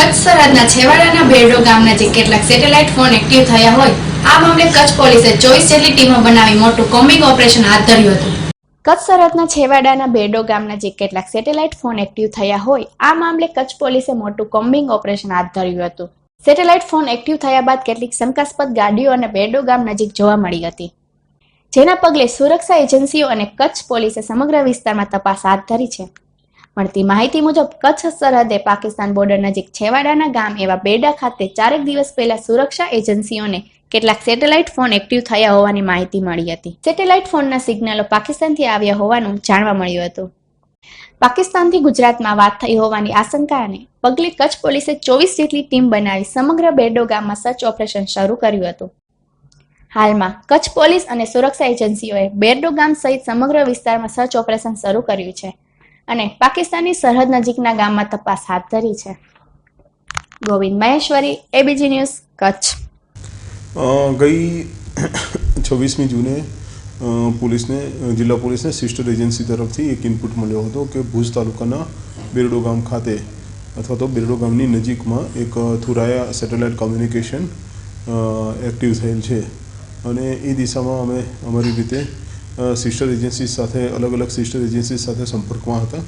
કચ્છ સરહદના છેવાડાના બેરડો ગામ નજીક કેટલાક સેટેલાઇટ ફોન એક્ટિવ થયા હોય, આ મામલે કચ્છ પોલીસે ચોવીસ જેટલી ટીમો બનાવી મોટું કોમ્બિંગ ઓપરેશન હાથ ધર્યું હતું. કચ્છ સરહદના છેવાડાના બેડો ગામ નજીક કેટલાક સેટેલાઇટ ફોન એક્ટિવ થયા હોય, આ મામલે કચ્છ પોલીસે મોટું કોમ્બિંગ ઓપરેશન હાથ ધર્યું હતું. સેટેલાઇટ ફોન એક્ટિવ થયા બાદ કેટલીક શંકાસ્પદ ગાડીઓ અને બેડો ગામ નજીક જોવા મળી હતી. જેના પગલે સુરક્ષા એજન્સીઓ અને કચ્છ પોલીસે સમગ્ર વિસ્તારમાં તપાસ હાથ ધરી છે. મળતી માહિતી મુજબ, કચ્છ સરહદે પાકિસ્તાન બોર્ડર નજીક છેવાડાના ગામ એવા બેડા ખાતે ચારેક દિવસ પહેલા સુરક્ષા એજન્સીઓને કેટલાક સેટેલાઇટ ફોન એક્ટિવ થયા હોવાની માહિતી મળી હતી. સેટેલાઇટ ફોનના સિગ્નલો પાકિસ્તાનથી આવ્યા હોવાનું જાણવા મળ્યું હતું. પાકિસ્તાનથી ગુજરાતમાં વાત થઈ હોવાની આશંકાને પગલે કચ્છ પોલીસે ચોવીસ જેટલી ટીમ બનાવી સમગ્ર બેડો ગામમાં સર્ચ ઓપરેશન શરૂ કર્યું હતું. હાલમાં, કચ્છ પોલીસ અને સુરક્ષા એજન્સીઓએ બેરડો ગામ સહિત સમગ્ર વિસ્તારમાં સર્ચ ઓપરેશન શરૂ કર્યું છે. અને પાકિસ્તાની સરહદ નજીકના ગામમાં તપાસ હાથ ધરી છે. Govind Maheshwari ABG news Kutch. ગઈ છવ્વીસમી જૂને પોલીસને, જિલ્લા પોલીસને સિસ્ટર એજન્સી તરફથી એક ઇનપુટ મળ્યો હતો કે ભુજ તાલુકાના બેરડો ગામ ખાતે અથવા તો બેરડો ગામની નજીકમાં એક થુરાયા સેટેલાઇટ કોમ્યુનિકેશન એક્ટિવ થયેલ છે. અને એ દિશામાં અમે અમારી રીતે સિસ્ટર એજન્સી સાથે અલગ અલગ સિસ્ટર એજન્સી સાથે સંપર્કમાં હતા.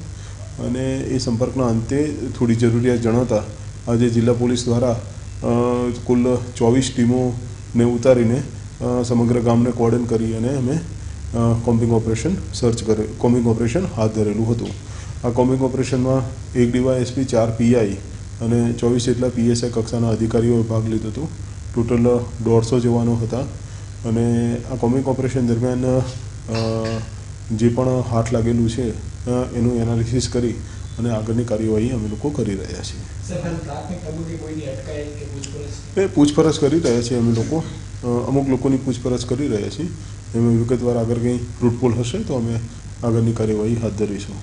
અને એ સંપર્કના અંતે થોડી જરૂરિયાત જણાતા, આજે જિલ્લા પોલીસ દ્વારા કુલ ચોવીસ ટીમોને ઉતારીને સમગ્ર ગામને કોર્ડન કરી અને અમે કોમ્બિંગ ઓપરેશન સર્ચ કરે, કોમ્બિંગ ઓપરેશન હાથ ધરેલું હતું. આ કોમ્બિંગ ઓપરેશનમાં એક ડીવાયએસપી, ચાર પીઆઈ અને ચોવીસ જેટલા પીએસઆઈ કક્ષાના અધિકારીઓએ ભાગ લીધો હતો. ટોટલ દોઢસો જવાનો હતા. અને આ કોમ્બિંગ ઓપરેશન દરમિયાન જે પણ હાથ લાગેલું છે એનું એનાલિસિસ કરી અને આગળની કાર્યવાહી અમે લોકો કરી રહ્યા છીએ. એ પૂછપરછ કરી રહ્યા છીએ અમે લોકો. અમુક લોકોની પૂછપરછ કરી રહ્યા છીએ. એમાં વિગતવાર આગળ કંઈ ફ્રૂટફુલ હશે તો અમે આગળની કાર્યવાહી હાથ ધરીશું.